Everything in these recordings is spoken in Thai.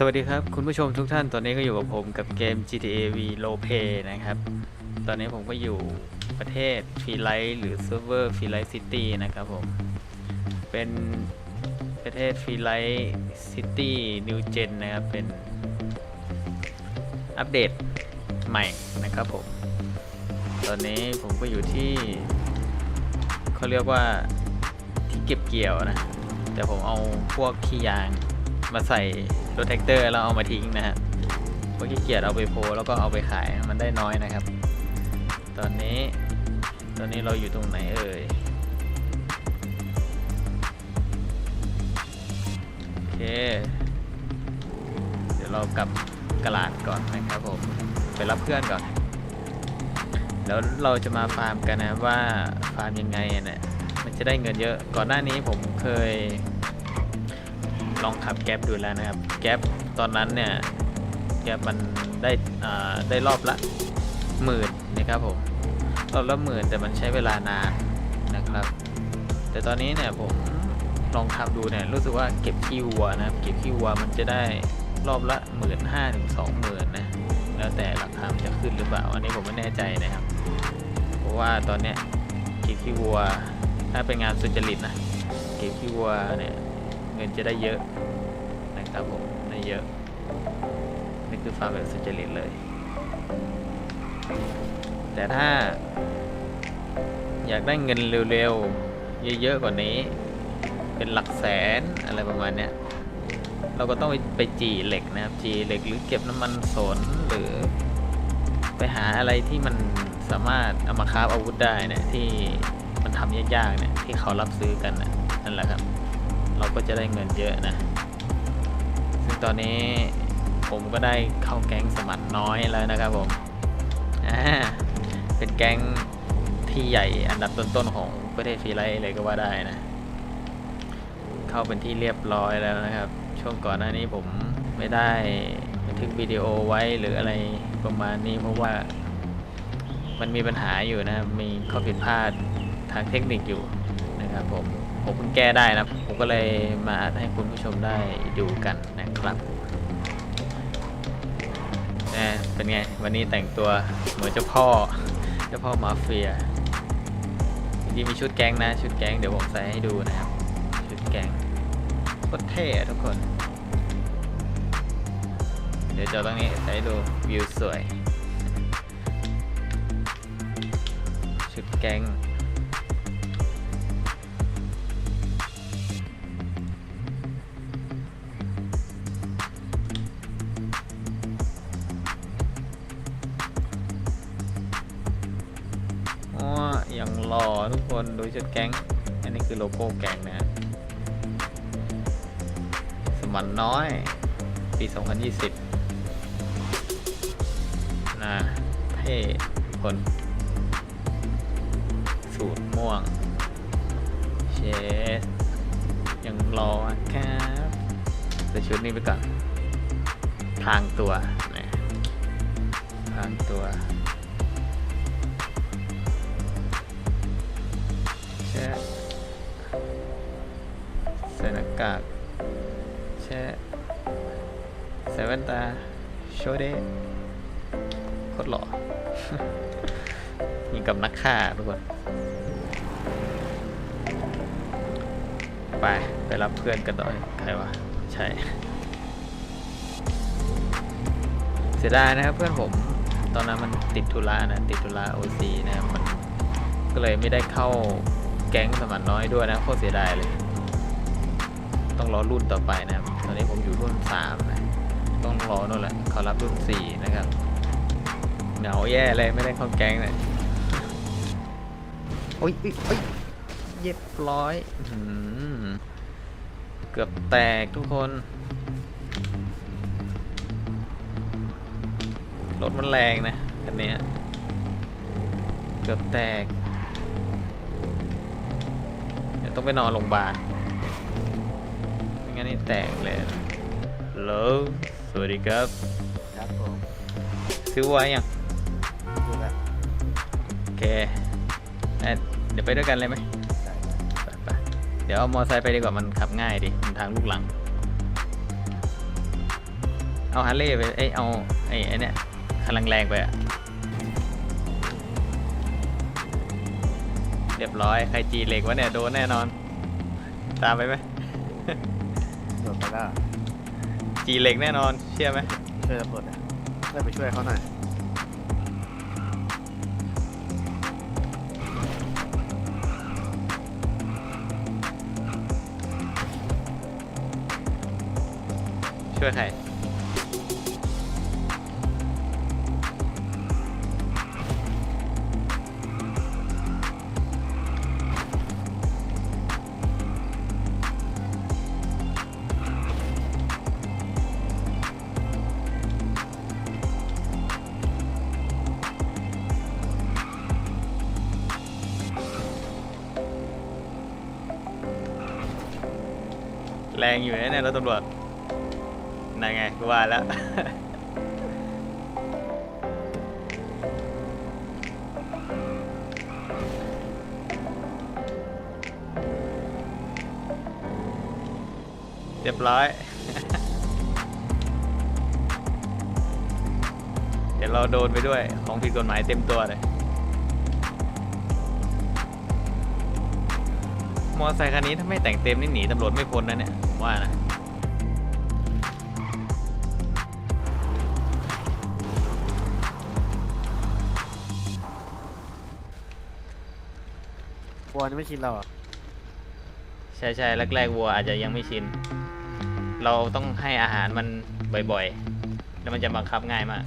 สวัสดีครับ คุณผู้ชมทุกท่านตอนนี้ก็อยู่กับผมกับเกม GTA V r o l e p l a y นะครับ ตอนนี้ผมก็อยู่ประเทศฟรีไลท์หรือเซิร์ฟเวอร์ฟรีไลท์ซิตี้นะครับผม เป็นประเทศฟรีไลท์ซิตี้นิวเจนนะครับ เป็นอัปเดตใหม่นะครับผม ตอนนี้ผมก็อยู่ที่เขาเรียกว่าที่เก็บเกี่ยวนะ แต่ผมเอาพวกขี้ยางมาใส่ รถแท็กเตอร์แล้วเอามาทิ้งนะฮะเพราะขี้เกียจเอาไปโพลแล้วก็เอาไปขายมันได้น้อยนะครับ ตอนนี้ตอนนี้เราอยู่ตรงไหนเอ่ยโอเค เดี๋ยวเรากลับกระลาดก่อนนะครับผมไปรับเพื่อนก่อน แล้วเราจะมาฟาร์มกันนะว่าฟาร์มยังไงเนี่ยมันจะได้เงินเยอะก่อนหน้านี้ผมเคย ลองขับแก๊ปดูแล้วนะครับ แก๊ปตอนนั้นเนี่ย แก๊ปมันได้ได้รอบละหมื่นนะครับผมรอบละหมื่นแต่มันใช้เวลานานนะครับ แต่ตอนนี้เนี่ยผมลองขับดูเนี่ยรู้สึกว่าเก็บขี้วัวนะครับ เก็บขี้วัวมันจะได้รอบละหมื่นห้าถึงสองหมื่นนะแล้วแต่ราคาจะขึ้นหรือเปล่าอันนี้ผมไม่แน่ใจนะครับ เพราะว่าตอนเนี้ยเก็บขี้วัวถ้าเป็นงานสุจริตนะเก็บขี้วัวเนี่ย เงินจะได้เยอะนะครับผมได้เยอะ นี่คือฟาร์มแบบสุจริตเลย แต่ถ้า อยากได้เงินเร็วๆ เยอะๆ กว่านี้ เป็นหลักแสนอะไรประมาณเนี้ย เราก็ต้องไปไปจีเหล็กนะครับ จีเหล็กหรือเก็บน้ำมันสนหรือ ไปหาอะไรที่มันสามารถเอามาคราฟอาวุธได้นี่ยที่มันทำยากๆเนี่ยที่เขารับซื้อกันนะนั่นแหละครับ ก็จะได้เงินเยอะนะ ซึ่งตอนนี้ผมก็ได้เข้าแก๊งสมัครน้อยแล้วนะครับผม เป็นแก๊งที่ใหญ่อันดับต้นๆของประเทศฟรีไลท์เลยก็ว่าได้นะ เข้าเป็นที่เรียบร้อยแล้วนะครับ ช่วงก่อนหน้านี้ผมไม่ได้บันทึกวิดีโอไว้หรืออะไรประมาณนี้เพราะว่ามันมีปัญหาอยู่นะครับมีข้อผิดพลาดทางเทคนิคอยู่นะครับผม ผมเพิ่งแก้ได้นะผมก็เลยมาให้คุณผู้ชมได้ดูกันนะครับแหมเป็นไง วันนี้แต่งตัวเหมือนเจ้าพ่อ เจ้าพ่อมาเฟียจริงมีชุดแก๊งนะ ชุดแก๊งเดี๋ยวผมใส่ให้ดูนะครับ ชุดแก๊งโคตรเท่ทุกคน เดี๋ยวจอตรงนี้ใส่ดูวิวสวย ชุดแก๊ง อย่อทุกคนดูชุดแก๊ง อันนี้คือโลโก้แก๊งนะ สมันน้อย ปี 2020 นะเท่คน สูตรม่วง เชสยังรอครับใส่ชุดนี้ไปก่อนพรางตัวนะพรางตัวากากแช่ใส่แว่นตา โชเดโคตรหล่อยิงกับนักฆ่าทุกคน ไป ไปรับเพื่อนกันต่อใครวะ ใช่ เสียดายนะครับเพื่อนผม ตอนนั้นมันติดธุระนะ ติดธุระโอซีนะครับมันก็เลยไม่ได้เข้าแก๊งสมันน้อยด้วยนะโคตรเสียดายเลย ต้องรอรุ่นต่อไปนะครับ ตอนนี้ผมอยู่รุ่นสามนะต้องรอนู่นแหละเขารับรุ่นสี่นะครับเหงาแย่เลยไม่ได้เข้าแก๊งเลยโอ้ยโอ้ยโอ้ยเย็บร้อยอื้อหือเกือบแตกทุกคนรถมันแรงนะคันเนี้ยเกือบแตก เดี๋ยวต้องไปนอนโรงพยาบาลไม่งั้นนี่ แตกเลยฮัลโหลสวัสดีครับ ครับผมซื้อไว้ยังดูแล้วโอเคเอ้ยเดี๋ยวไปด้วยกันเลยไหมใส่ไปไปเดี๋ยวเอามอไซค์ไปดีกว่ามันขับง่ายดิมันทางลูกหลัง เอาฮาร์เลย์ไปเอ้ยเอาไอ้ไอ้เนี่ยคันแรงๆไปอะเรียบร้อยใครจีเหล็กวะเนี่ยโดนแน่นอน ตามไปไหม โดดไปแล้วจีเหล็กแน่นอน เชื่อไหมช่วยตำรวจหน่อยช่วยไปช่วยเขาหน่อยช่วยใคร แรงอยู่นะเนี่ยรถตำรวจนั่นไงกูว่าแล้ว เรียบร้อย เดี๋ยวเราโดนไปด้วย ของผิดกฎหมายเต็มตัวเลยมอเตอร์ไซคันนี้ถ้าไม่แต่งเต็มนี่หนีตำรวจไม่พ้นนะเนี่ย ผมว่านะกลัวนี่ไม่ชินเราเหรอะใช่ใช่แรกๆวัวอาจจะยังไม่ชิน เราต้องให้อาหารมันบ่อยๆ แล้วมันจะบังคับง่ายมาก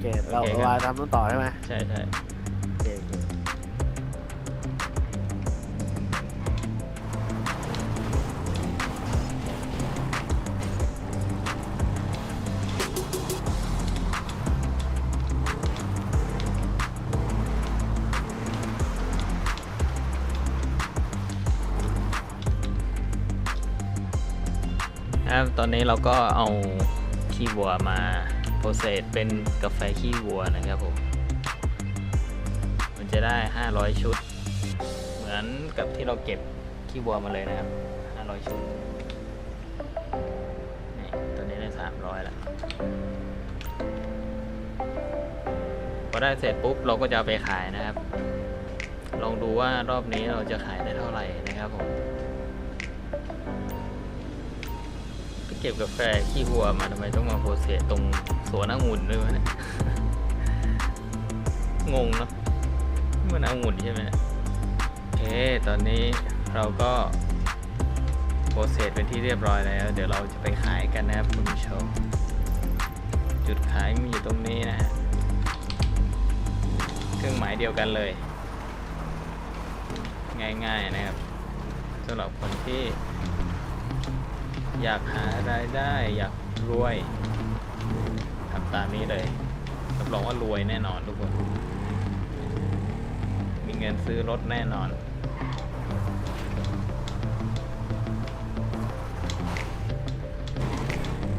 เคเราโอเคครับ เราทำนู่นต่อใช่ไหมใช่ใช่โอเคโอเคครับตอนนี้เราก็เอาขี้วัวมาโป รเซสเป็นกาแฟขี้วัวนะครับผม มันจะได้ 500 ชุด เหมือนกับที่เราเก็บขี้วัวมาเลยนะครับ 500 ชุด นี่ตัวนี้ได้ 300แล้วพอได้เสร็จปุ๊บเราก็จะเอาไปขายนะครับ ลองดูว่ารอบนี้เราจะขายได้เท่าไหร่นะครับผม เก็บกาแฟขี้วัวมาทำไมต้องมาโปรเซสตรงสวนองุ่นด้วยวะเนี่ยงงเนาะมันองุ่นใช่ไหมโอเคตอนนี้เราก็โปรเซสเป็นที่เรียบร้อยแล้ว เดี๋ยวเราจะไปขายกันนะครับคุณผู้ชม จุดขายมีอยู่ตรงนี้นะฮะเครื่องหมายเดียวกันเลย ง่ายๆนะครับสำหรับคนที่ อยากหารายได้อยากรวยทำตามนี้เลยรับรองว่ารวยแน่นอนทุกคน มีเงินซื้อรถแน่นอน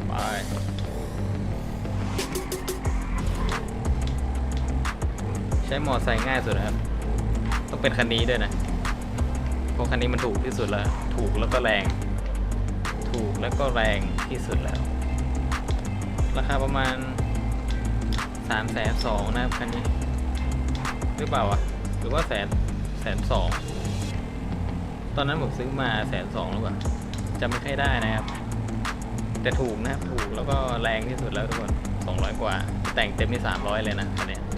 ไปใช้มอไซค์ง่ายสุดนะครับ ต้องเป็นคันนี้ด้วยนะ เพราะคันนี้มันถูกที่สุดแล้ว ถูกแล้วก็แรง ถูกแล้วก็แรงที่สุดแล้ว ราคาประมาณสามแสนสองนะครับคันนี้ หรือเปล่าวะหรือว่าแสนแสนสองตอนนั้นผมซื้อมาแสนสองหรือเปล่าจำไม่ค่อยได้นะครับ แต่ถูกนะครับถูกแล้วก็แรงที่สุดแล้วทุกคนสองร้อยกว่า แต่งเต็มที่สามร้อยเลยนะคันนี้